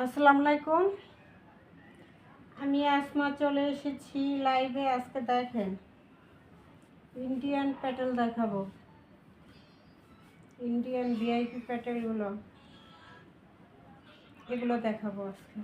আসসালামু আলাইকুম। আমি আসমা চলে এসেছি লাইভে আজকে দেখেন। ইন্ডিয়ান প্যাটেল দেখাবো। ইন্ডিয়ান ভিআইপি প্যাটেলগুলো এগুলো দেখাবো আজকে।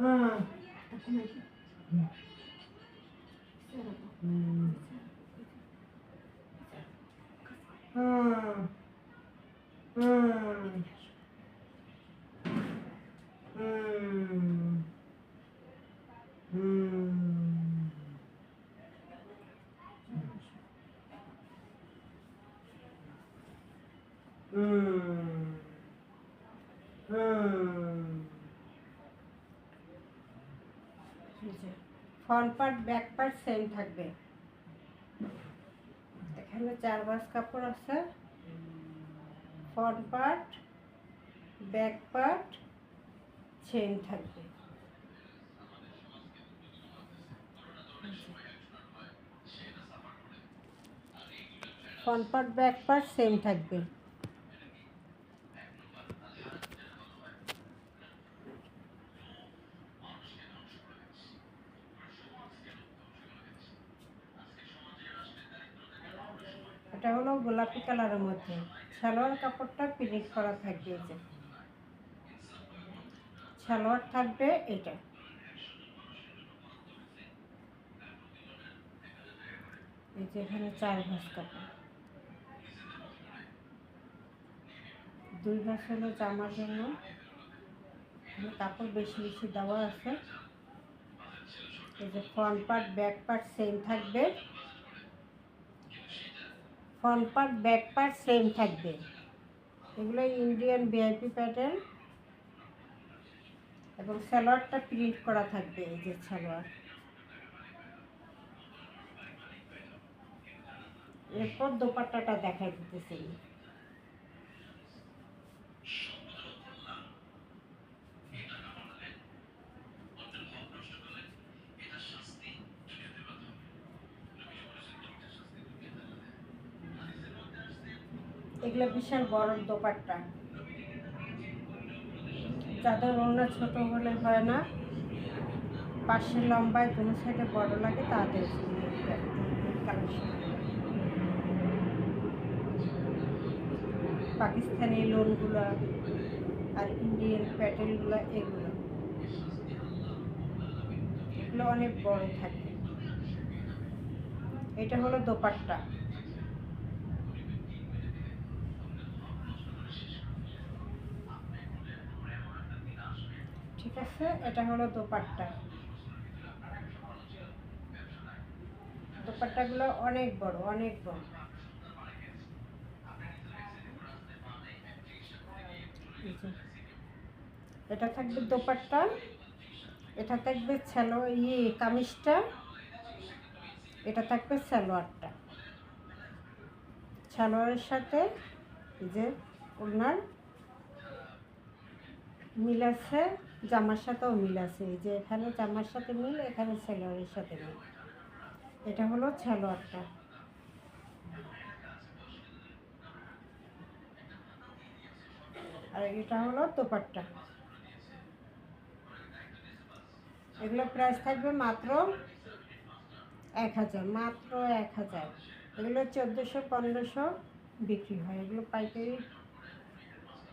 হ্যাঁ হ্যাঁ হ্যাঁ front part back part same থাকবে। এখানে চার বাস কাপড় আছে। Front part back part chain থাকবে। Front part back part same থাকবে। এটা হলো গোলাপি কালারের মধ্যে। সালোয়ার কাপড়টা প্রিন্ট করা থাকবে এই যে। সালোয়ার থাকবে এটা। এই যে এখানে চার ভাঁজ কাপড়। দুই ভাঁজ হলো জামার জন্য। কাপড় বেশি বেশি দেওয়া আছে। এই যে front part, back part same থাকবে। Front part back part same থাকবে। এগুলো ইন্ডিয়ান ভিআইপি প্যাটার্ন এবং সালোয়ারটা প্রিন্ট করা থাকবে এই যে সালোয়ার এরপর দোপাট্টাটা দেখা দিতেছি এগুলো বিশাল বড় দোপাট্টা। যাদের ওড়না ছোট হলে হয় না, পাশে লম্বায় কোনো সাইডে বড় লাগে, তাদের পাকিস্তানি লোনগুলো আর ইন্ডিয়ান প্যাটেলগুলো এগুলো। এগুলো অনেক বড় থাকে। এটা হলো দোপাট্টা। ঠিক আছে? এটা হলো দোপাট্টা। দোপাট্টাগুলো অনেক বড় অনেক বড়। এটা থাকবে দোপাট্টা, এটা থাকবে স্যালো ইয়ে কামিজটা, এটা থাকবে সালোয়ারটা। সালোয়ারের সাথে যে ওনার মিল আছে। জামার সাথেও মিল আছে। যে এখানে জামার সাথে মিল, এখানে সালোয়ারের সাথে মিল। এটা হলো সালোয়ারটা আর এটা হলো দোপাট্টা এগুলো প্রাইস থাকবে মাত্র এক হাজার, মাত্র এক হাজার। এগুলো চোদ্দোশো পনেরোশো বিক্রি হয়। এগুলো পাইকারি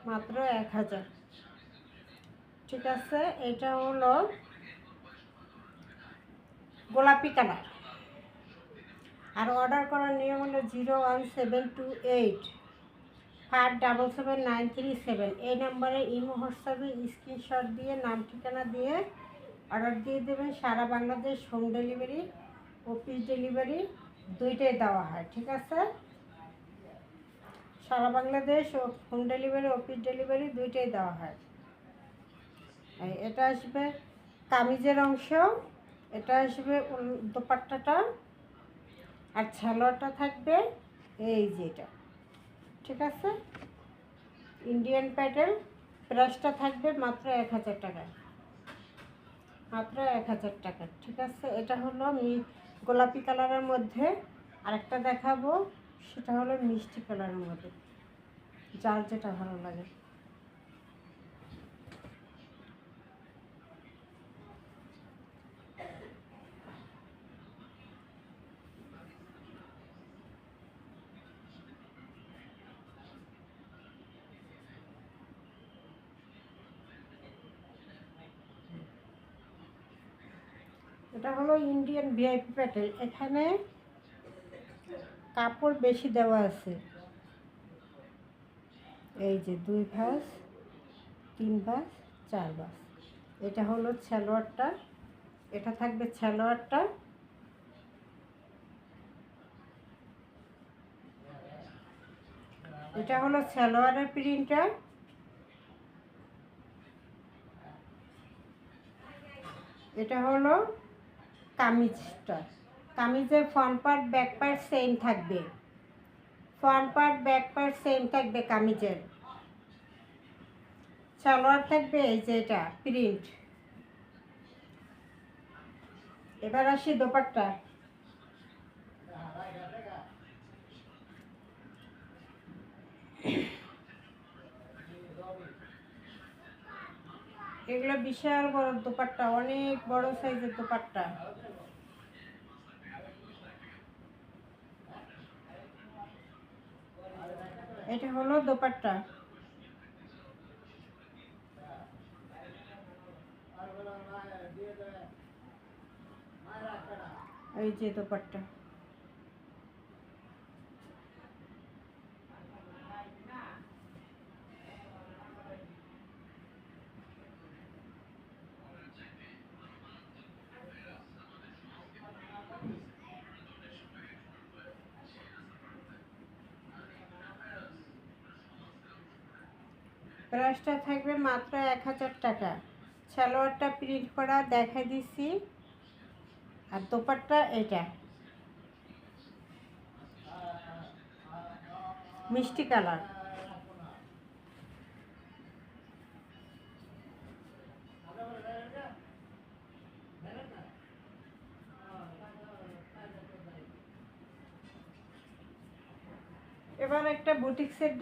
মাত্র এক হাজার। ঠিক আছে, এটা হলো গোলাপি কালার। আর অর্ডার করার নিয়ম হলো zero one seven two eight, five double seven nine three seven. এই নাম্বারে ইমো, হোয়াটসঅ্যাপে স্ক্রিনশট দিয়ে, নাম, ঠিকানা দিয়ে অর্ডার দিয়ে দেবেন। সারা Bangladesh home delivery, office delivery দুইটাই দেওয়া হয়, ঠিক আছে? সারা Bangladesh home delivery, office delivery দুইটাই দেওয়া হয়। এটা আসবে কামিজের অংশ, এটা আসবে দোপাট্টাটা আর ছালোয়ারটা থাকবে এই যেটা ঠিক আছে? ইন্ডিয়ান প্যাটেল প্রাইসটা থাকবে মাত্র এক হাজার টাকা। মাত্র এক হাজার টাকা। ঠিক আছে? এটা হলো গোলাপি কালারের মধ্যে। আরেকটা দেখাবো, সেটা হলো মিষ্টি কালারের মধ্যে। যার যেটা ভালো লাগে। এটা হলো ইন্ডিয়ান ভিআইপি প্যাটেল এখানে কাপড় বেশি দেওয়া আছে। এই যে দুই ভাঁজ, তিন ভাঁজ, চার ভাঁজ। এটা হলো সালোয়ারটা এটা থাকবে সালোয়ারটা এটা হলো সালোয়ারের প্রিন্টার এটা হলো কামিজটা কামিজের front part back part same থাকবে। Front part back part same থাকবে কামিজের। সালোয়ার থাকবে এই যে এটা প্রিন্ট এবার আসি দোপাট্টা। এগুলো বিশাল বড় দোপাট্টা অনেক বড় সাইজের দোপাট্টা। এটা হলো দোপাট্টা। এই যে দোপাট্টা। প্রাইসটা থাকবে মাত্র এক হাজার টাকা। সালোয়ারটা প্রিন্ট করা দেখা দিছি আর দোপাট্টা এটা। মিষ্টি কালার। এবার একটা বুটিক্সের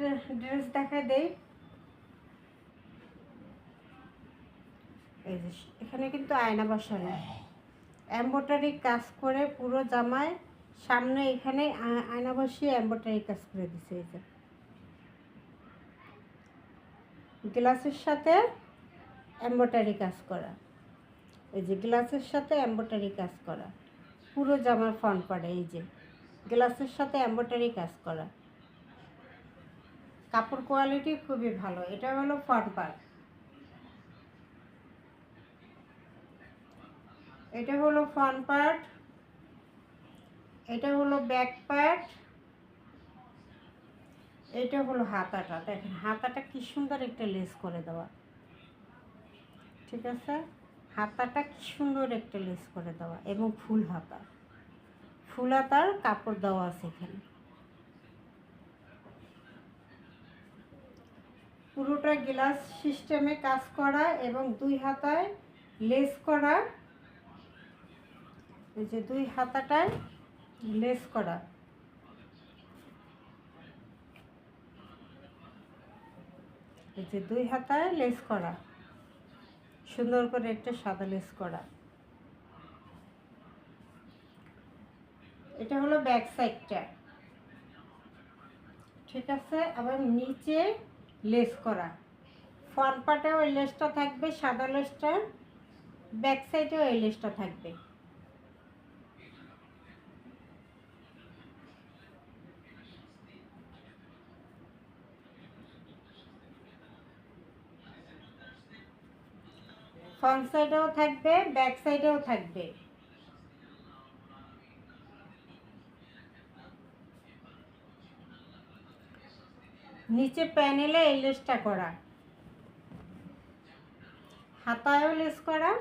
ড্রেস দেখা দেই এই যে এখানে কিন্তু আয়না বসানো এম্ব্রয়ডারি কাজ করে পুরো জামায় সামনে এখানে আয়না বসিয়ে এম্ব্রয়ডারি কাজ করে দিছে এই যে। গ্লাসের সাথে এম্ব্রয়ডারি কাজ করা। এই যে গ্লাসের সাথে এম্ব্রয়ডারি কাজ করা। পুরো জামার ফ্রন্ট পাড়ে এই যে। গ্লাসের সাথে এম্ব্রয়ডারি কাজ করা। কাপড় কোয়ালিটি খুবই ভালো। এটা হলো ফ্রন্ট পার্ট এটা হলো ফ্রন্ট পার্ট এটা হলো ব্যাক পার্ট এটা হলো হাতাটা। দেখেন, হাতাটা কি সুন্দর একটা লেস করে দেওয়া। ঠিক আছে? হাতাটা কি সুন্দর একটা লেস করে দেওয়া এবং ফুল হাতা। ফুল হাতার কাপড় দেওয়া আছে এখানে। পুরোটা গ্লাস সিস্টেমে কাজ করা এবং দুই হাতায় লেস করা এই যে দুই হাতাটায় লেস করা। এই যে দুই হাতায় লেস করা। সুন্দর করে একটা সাদা লেস করা। এটা হলো ব্যাক সাইডটা। ঠিক আছে? আবার নিচে লেস করা। ফ্রন্ট পার্টেও ওই লেসটা থাকবে, সাদা লেসটা, ব্যাক সাইডেও এই লেসটা থাকবে। ফ্রন্ট সাইডেও থাকবে ব্যাক সাইডেও থাকবে। নিচে প্যানেলে এই লেসটা করা। হাতায়ও লেস করা,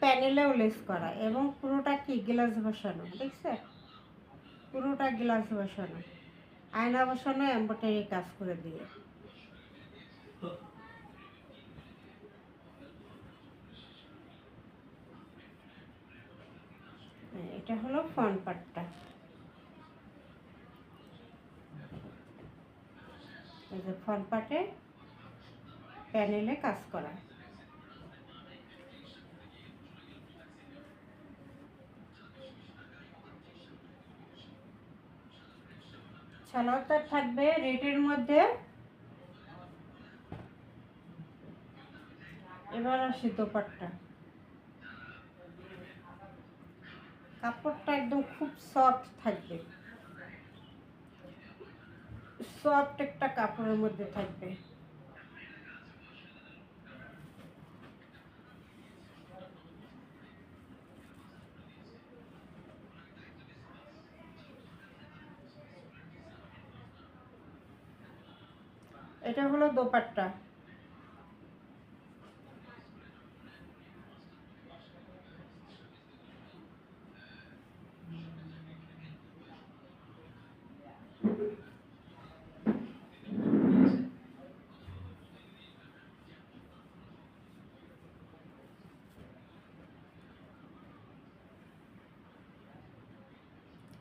প্যানেলেও লেস করা এবং পুরোটা কি? গ্লাস বসানো, দেখছে? পুরোটা গ্লাস বসানো। আয়না বসানো এম্ব্রয়ডারি কাজ করে দিয়ে হ্যাঁ, এটা হলো ফ্রন্ট পার্টটা ফ্রন্ট পার্টে প্যানেলে কাজ করা। সালোয়ারটা থাকবে রেডের মধ্যে। এবার আসি দোপাট্টা। কাপড়টা একদম খুব সফট থাকবে। সফট একটা কাপড়ের মধ্যে থাকবে। এটা হলো দোপাট্টা।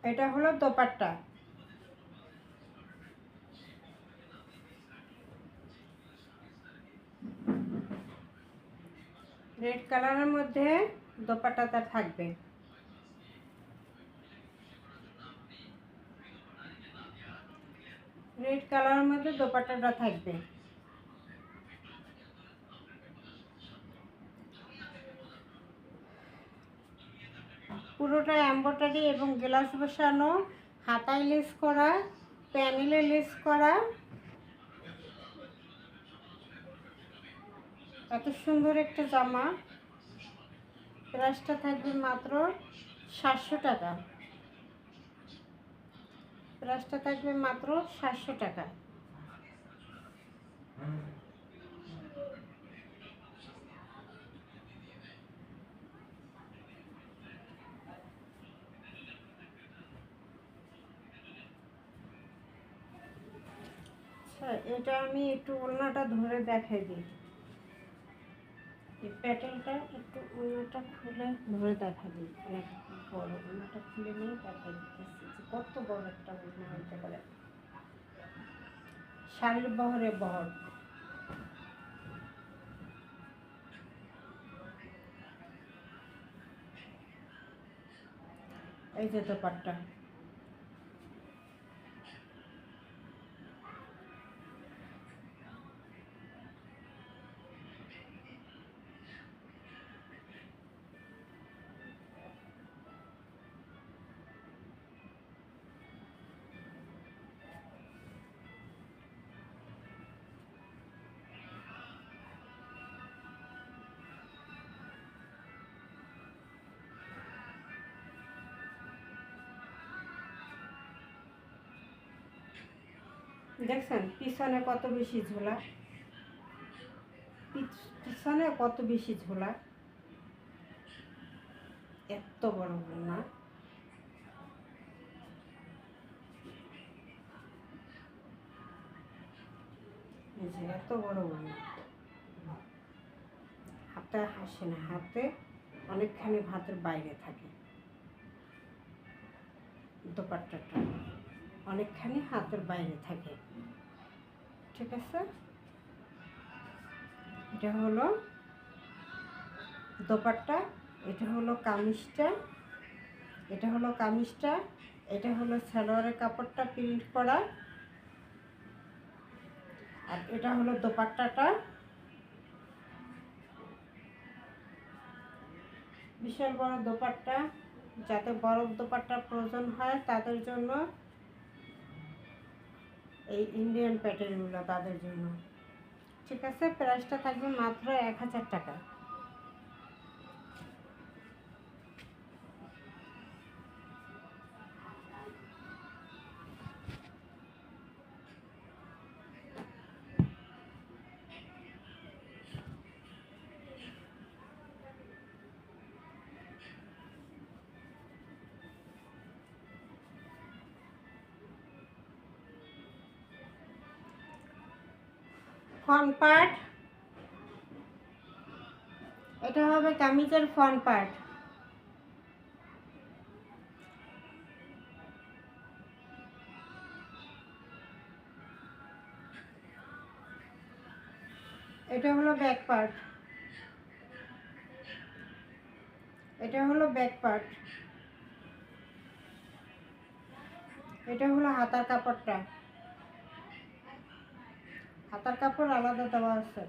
এটা হলো দোপাট্টা। রেড কালারের মধ্যে দোপাট্টাটা থাকবে। রেড কালারের মধ্যে দোপাট্টাটা থাকবে। পুরোটা এম্ব্রয়ডারি এবং গ্লাস বসানো, হাতায় লেস করা প্যানেলে লেস করা। এত সুন্দর একটা জামা। প্রাইসটা থাকবে মাত্র সাতশো টাকা। প্রাইসটা থাকবে মাত্র সাতশো টাকা। আচ্ছা এটা আমি একটু ওড়নাটা ধরে দেখাই দিই। এই প্যাটেলটা একটু ওড়নাটা খুলে ধরে দেখা দিই। অনেক বড় ওড়নাটা খুলে নিয়ে দেখা দিতেছি যে কত বড় একটা ওড়না হইতে পারে। শাড়ির বহরে বহর। এই যে দোপাট্টা। দেখছেন, পিছনে কত বেশি ঝোলা? পিছনে কত বেশি ঝোলা? এত বড় না? এত বড় না। হাতে হাসে না, হাতে অনেকখানি ভাতের বাইরে থাকে। দোপাট্টাটা। অনেকখানি হাতের বাইরে থাকে। ঠিক আছে? এটা হলো দোপাট্টা, এটা হলো কামিজটা, এটা হলো কামিজটা, এটা হলো সালোয়ারের কাপড়টা প্রিন্ট করা, আর এটা হলো দোপাট্টাটা। বিশাল বড় দোপাট্টা, যাতে বড় দোপাট্টা প্রয়োজন হয়, তাদের জন্য এই ইন্ডিয়ান প্যাটার্নগুলো তাদের জন্য। ঠিক আছে? প্রাইসটা থাকবে মাত্র এক হাজার টাকা। Front part. এটা হবে কামিজের ফ্রন্ট পার্ট। এটা হলো ব্যাক পার্ট। এটা হলো ব্যাক পার্ট। এটা হলো হাতার কাপড়টা। হাতার কাপড় আলাদা দেওয়া আছে।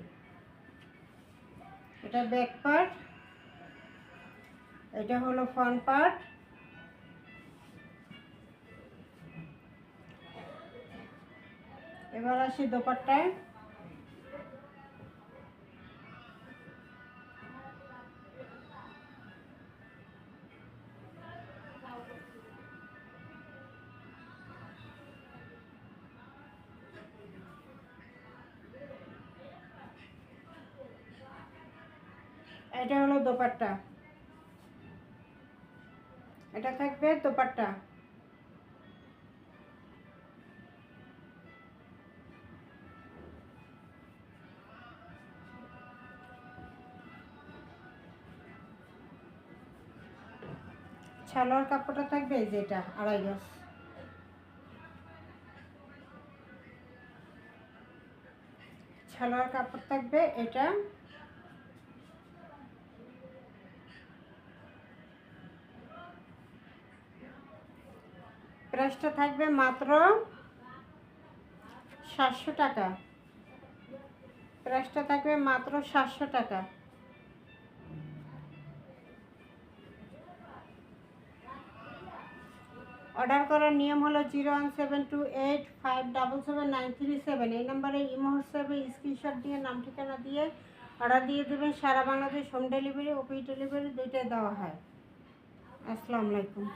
এটা ব্যাক পার্ট এটা হলো ফ্রন্ট পার্ট এবার আসি দোপাট্টায়। দোপাট্টা। এটা থাকবে দোপাট্টা। সালোয়ার কাপড়টা থাকবে এই যেটা আড়াই গজ। সালোয়ার কাপড় থাকবে এটা প্রাইসটা থাকবে মাত্র সাতশো টাকা। প্রাইসটা থাকবে মাত্র সাতশো টাকা। অর্ডার করার নিয়ম হলো zero one seven two eight five double seven nine three seven. এই নাম্বারে ইমো হোয়াটসঅ্যাপে স্ক্রিনশট দিয়ে নাম ঠিকানা দিয়ে অর্ডার দিয়ে দেবেন। সারা বাংলাদেশ হোম ডেলিভারি, ওপি ডেলিভারি দুইটাই দেওয়া হয়। আসসালামু আলাইকুম।